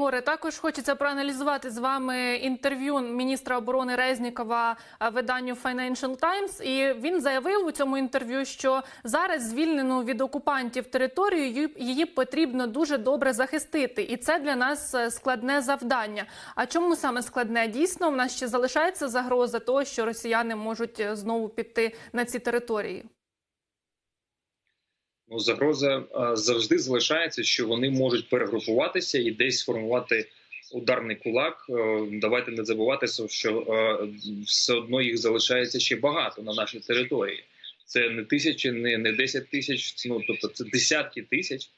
Єгоре, також хочеться проаналізувати з вами інтерв'ю міністра оборони Резнікова е, виданню Financial Times. І він заявив у цьому інтерв'ю, що зараз звільнену від окупантів територію її- потрібно дуже добре захистити, і це для нас е, складне завдання. А чому саме складне? Дійсно, в нас ще залишається загроза того, що росіяни можуть е, знову піти на ці території. Ну, загроза е, завжди залишається, що вони можуть перегрупуватися і десь сформувати ударний кулак. Е, Давайте не забуватися, що е, все одно їх залишається ще багато на нашій території. Це не тисячі, не, не 10 тисяч, ну тобто це десятки тисяч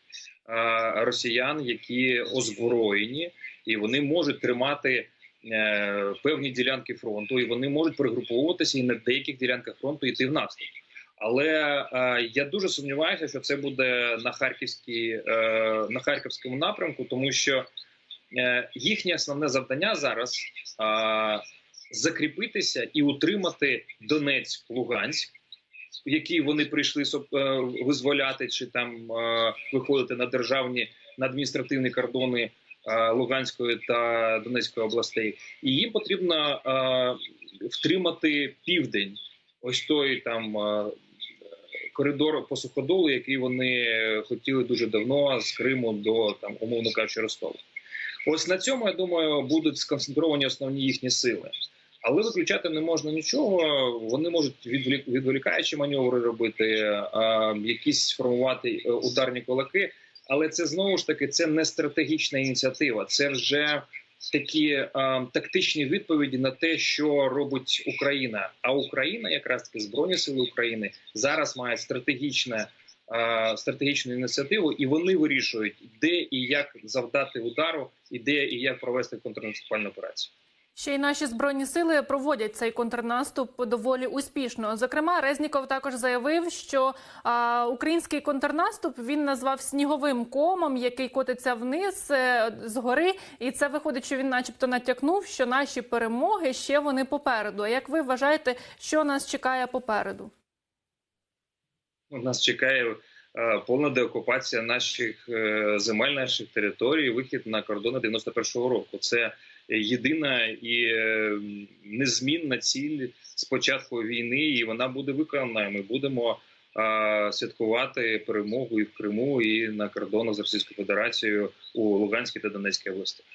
росіян, які озброєні, і вони можуть тримати. Певні ділянки фронту, і вони можуть перегруповуватися і на деяких ділянках фронту йти в наступ. Але е, я дуже сумніваюся, що це буде на харківській е, на харківському напрямку, тому що е, їхнє основне завдання зараз е, закріпитися і утримати Донецьк, Луганськ, який вони прийшли е, визволяти чи там е, виходити на державні на адміністративні кордони е, Луганської та Донецької областей, і їм потрібно е, втримати південь. Ось той там коридор по суходолу, який вони хотіли дуже давно з Криму до там, умовно кажучи, Ростова. Ось на цьому я думаю будуть сконцентровані основні їхні сили. Але виключати не можна нічого. Вони можуть відволік, відволікаючі маневри робити, якісь формувати е, ударні кулаки. Але це знову ж таки це не стратегічна ініціатива. Це вже такі е, тактичні відповіді на те, що робить Україна. А Україна, якраз таки збройні сили України, зараз має стратегічне. а, Стратегічну ініціативу, і вони вирішують, де і як завдати удару, і де і як провести контрнаступальну операцію. Ще й наші збройні сили проводять цей контрнаступ доволі успішно. Зокрема, Резніков також заявив, що а, український контрнаступ він назвав сніговим комом, який котиться вниз е, згори. І це виходить, що він, начебто, натякнув, що наші перемоги ще вони попереду. А як ви вважаєте, що нас чекає попереду? Ну, Нас чекає е, повна деокупація наших е, земель, наших територій, вихід на кордони 91-го року. Це єдина і е, незмінна ціль з початку війни, і вона буде виконана. Ми будемо святкувати перемогу і в Криму, і на кордонах з Російською Федерацією у Луганській та Донецькій областях.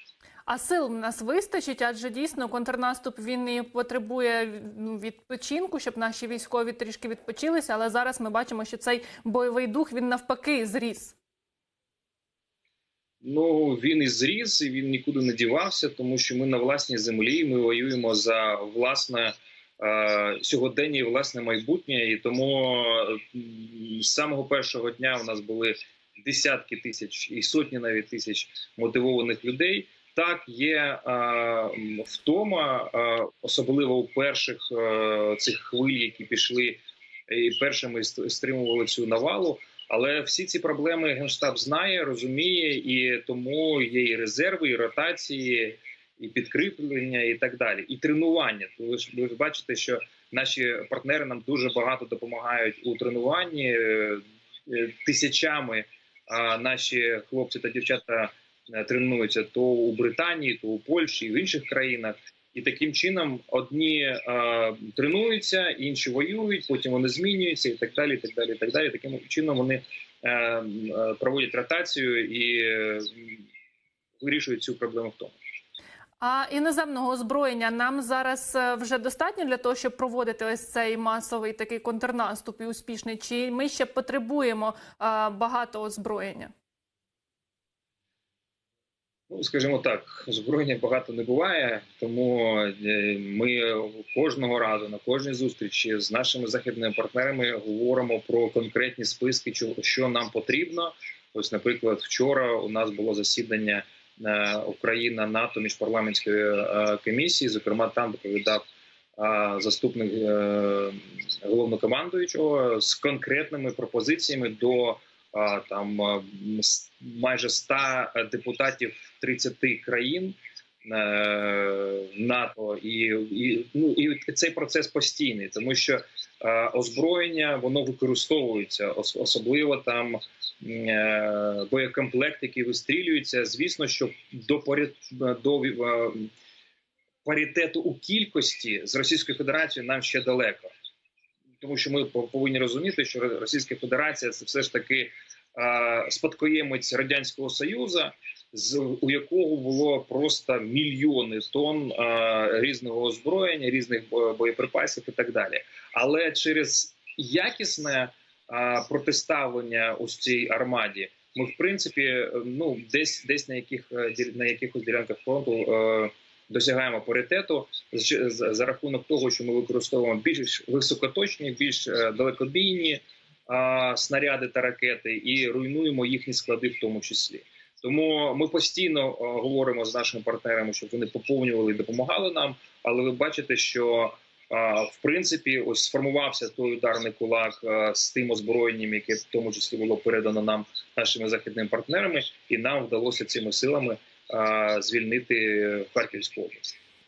А сил в нас вистачить, адже дійсно контрнаступ він і потребує ну, відпочинку, щоб наші військові трішки відпочилися. Але зараз ми бачимо, що цей бойовий дух він навпаки зріс. Ну він і зріс, і він нікуди не дівався, тому що ми на власній землі. Ми воюємо за власне е, сьогодення і власне майбутнє. І тому з самого першого дня у нас були десятки тисяч і сотні навіть тисяч мотивованих людей. Так, є е, втома, е, особливо у перших е, цих хвиль, які пішли і першими ст- стримували цю навалу. Але всі ці проблеми генштаб знає, розуміє, і тому є і резерви, і ротації, і підкріплення, і так далі, і тренування. Ви ж ви бачите, що наші партнери нам дуже багато допомагають у тренуванні е, е, тисячами. А наші хлопці та дівчата е, тренуються то у Британії, то у Польщі, і в інших країнах. І таким чином одні е, тренуються, інші воюють, потім вони змінюються, і так далі. і так далі, і так далі. Таким чином вони е, е, проводять ротацію і е, вирішують цю проблему в тому. А іноземного озброєння нам зараз е, вже достатньо для того, щоб проводити ось цей масовий такий контрнаступ і успішний. Чи ми ще потребуємо е, багато озброєння? Ну, скажімо так, озброєння багато не буває, тому е, ми кожного разу на кожній зустрічі з нашими західними партнерами говоримо про конкретні списки, що- нам потрібно. Ось, наприклад, вчора у нас було засідання е, Україна НАТО міжпарламентської е, комісії. Зокрема, там доповідав заступник головнокомандуючого з конкретними пропозиціями до там майже 100 депутатів 30 країн е, НАТО, і, і ну і цей процес постійний, тому що е, озброєння воно використовується ос- особливо там е, боєкомплект, який вистрілюється. Звісно, що до поряд до е, паритету у кількості з Російською Федерацією нам ще далеко, тому що ми по- повинні розуміти, що Російська Федерація це все ж таки спадкоємець радянського союзу, з у якого було просто мільйони тонн різного озброєння, різних бо- боєприпасів і так далі. Але через якісне протиставлення ось цій армаді, ми в принципі ну десь десь на яких е, на якихось ділянках фронту. Е, Досягаємо паритету за, рахунок того, що ми використовуємо більш високоточні, більш е, далекобійні снаряди та ракети, і руйнуємо їхні склади, в тому числі. Тому ми постійно е, говоримо з нашими партнерами, щоб вони поповнювали і допомагали нам. Але ви бачите, що в принципі ось сформувався той ударний кулак з тим озброєнням, яке в тому числі було передано нам нашими західними партнерами, і нам вдалося цими силами звільнити Харківську область.